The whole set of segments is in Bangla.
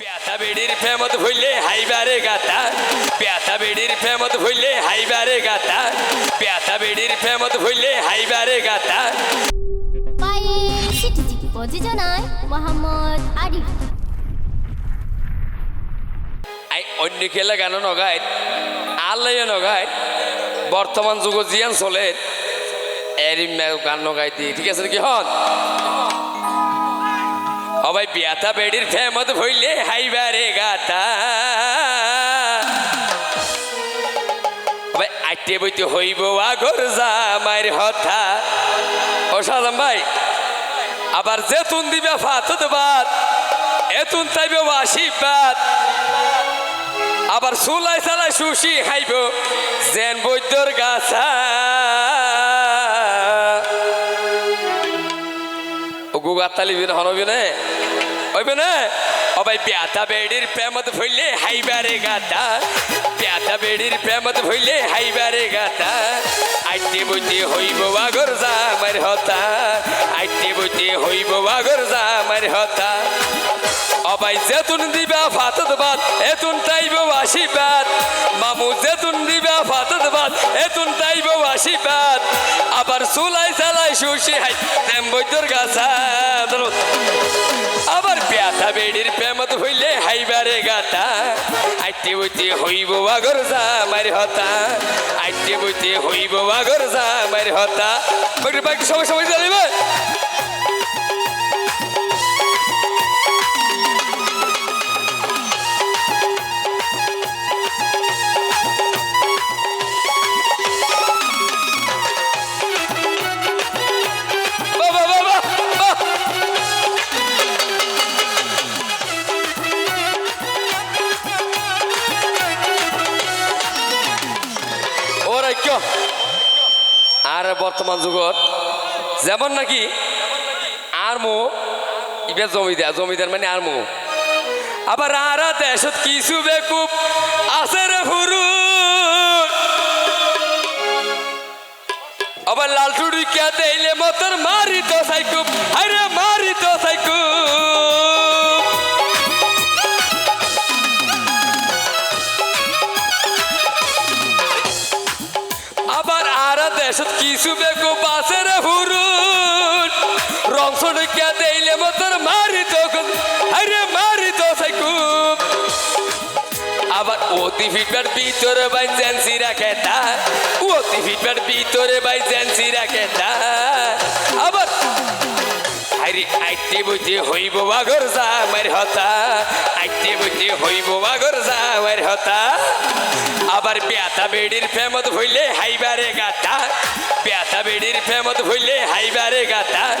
প্যাথা বেড়ির ফেমত ভুললে হাইবারে গাতা। প্যাথা বেড়ির ফেমত ভুললে হাইবারে গাতা। প্যাথা বেড়ির ফেমত ভুললে হাইবারে গাতা। পায়েল সিটিজি প্রযোজনায় মোহাম্মদ আরিফ। আই অন্য খেলা গান নগায় আল্লাহ নগায় বর্তমান যুগ জিয়ান চলে। এর গান নগাই দি ঠিক আছে কি হন? সবাই বিয়াতা বেড়ির ফেমত ভইলে হাইবারে গাতা আইতে বইতে হইব আগর যা মায়ের হতা ও ভাই, আবার যেতুন দিবে ফাতত বাদ, এতুন তাইবে আশীর্বাদ আবার সুলাই চালাই সুশি খাইব জেন বৈদ্যর গাছা ও গুগা তালিবি হইবে না? অবাই পেয়াতা বেড়ির প্রেমত ভইলে হাইবারে গাতা পেয়াতা বেড়ির প্রেমত ভইলে হাইবারে গাতা আইতে বইতে হইব বাগর যা মার হতা। আইতে বইতে হইব বাগর যা মার হতা। অবাই যেতুন দিবা ফাতত বাদ এতুন তাইব আশীর্বাদ। মামু, যেতুন দিবা ফাতত বাদ এতুন তাইব আশীর্বাদ। আবার চুলাই চালাই শুষি হাই। প্রেম বৈদ্যর গাছা আবার পেয়াথা বেড়ির প্রেমত হইলে হাইবারে গাতা। আইতে বইতে হইব আগর যা মারি হতা। আইতে বইতে হইব আগর যা মারি হতা বাকি সবাই সবাই জানিবে? আর বর্তমান যুগত, যেমন নাকি আর মো ইবে জমিদার জমিদার মানে আর মো আবার আর দেশত কিছু বেকুব আছে রে ফুরু আবার লালটুডি কে দেইলে মতর মারি তো সাইকুব। আরে মারি সড়কিয়া দেইলে মতর মারি তো আরে মারি তো আবার অতি ভিতরে বাই রাখে তা। অতি ভিতরে বাই রাখে তা। আবার আরে আইতে বইতে হইব বাগর যা মার হতা। আইতে বইতে হইব বাগর যা মার হতা। আবার পেয়াতা বেড়ির ফেমত হইলে হাইবারে পেয়াতা বেড়ির প্রেমত হইলে হাইবারে গাতা।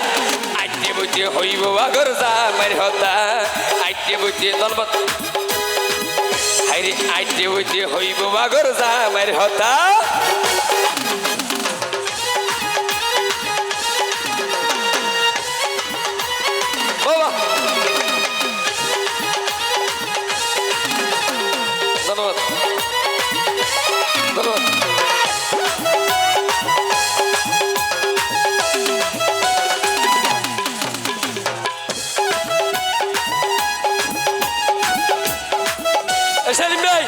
আইটে বুঝে হইব আগর যা মার হতা। আইটে বুঝে দলবত। হাইরে, আইটে বুঝে হইব আগর যা মার হতা। সেলিম ভাই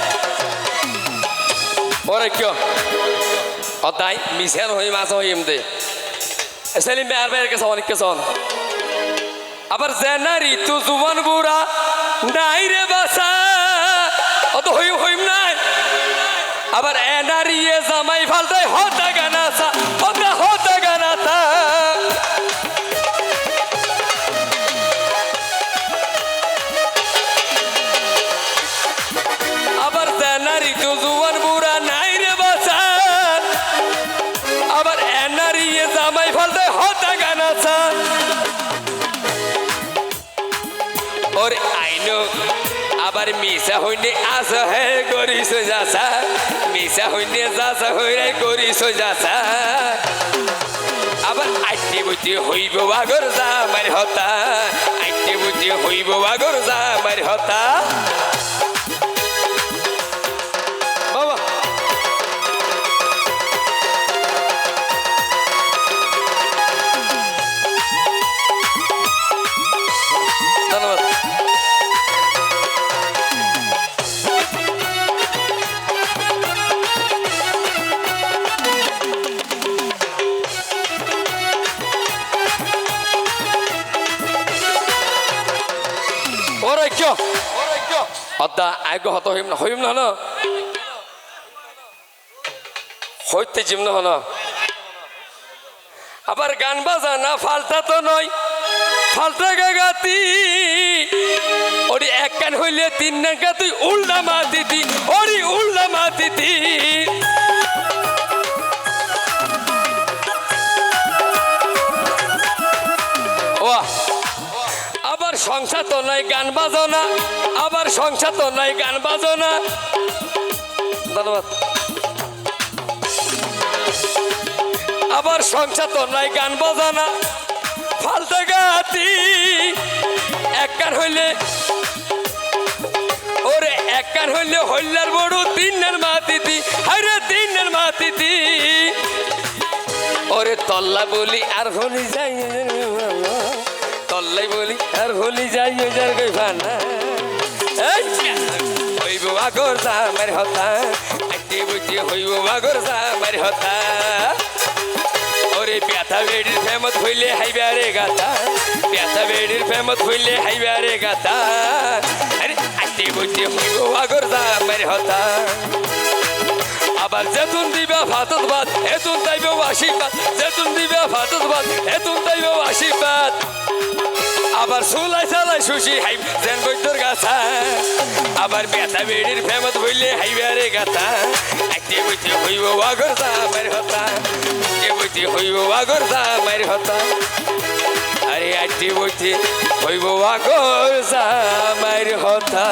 ওরে কিয় অতাই মিশান হই মাছ হই এমতে এ সেলিম ভাই আর ভাইয়ের কাছে অনেক কিছু আবার জেনারি তু জুবন বুড়া নাই রে বাসা অত হই হইম নাই আবার এনারি এ জামাই ফালতাই হতা গানা সা হতা হতা গানা তা ওর আইনো, আবার মিশা হইনে আস হে গরিস যাসা মিশা হইনে যাসা হইরে গরিস যাসা আবার আইটি বুঝি হইব বাগর যা মার হতা। আইটি বুঝি হইব বাগর যা মার হতা। না না ন হইতে জিম না হন আবার গান বাজানা ফালতা তো নয় ফালতা গাগাতি ওরি এক কান হইলে তিন নাকা তুই উল্টা মাতিতি ওরি সংসার তো নাই গান বাজনা, আবার সংসার তো নাই গান বাজনা। ধন্যবাদ। আবার সংসার তো নাই গান বাজনা। ফালতে গাতি এক কান হইলে, ওরে এক কান হইলে হইলার বড় তিনের মাতিতি হাইরে তিনের মাতিতি ওরে তল্লা বলি আর হলি যাই। তল্লাই বলি, আর হলি যাই যার কই ফানা হইব আগর জামার হতা, আইতে বুঝি হইব আগর জামার হতা। ওরে ব্যথা বেড়ির ফেমত হইলে হাইবা রে গাতা, ব্যথা বেড়ির ফেমত হইলে হাইবা রে গাতা। আরে, আইতে বুঝি হইব আগর জামার হতা। আবার যেতুন দিবা ভাতত ভাত হেতুন তাইব আশীর্বাদ। যেতুন দিবা ভাতত ভাত হেতুন তাইব আশীর্বাদ। আবার সুলাই সালাই সুশি হাই জেন বৈদ্যর গাছা আবার ব্যথা, বেড়ির ফেমত হইলে হাইবারে গাথা। আইতে বইতে হইব বাগর দামের হতা। আইতে বইতে হইব বাগর দামের হতা। আরে আইতে বইতে হইব বাগর দামের হতা।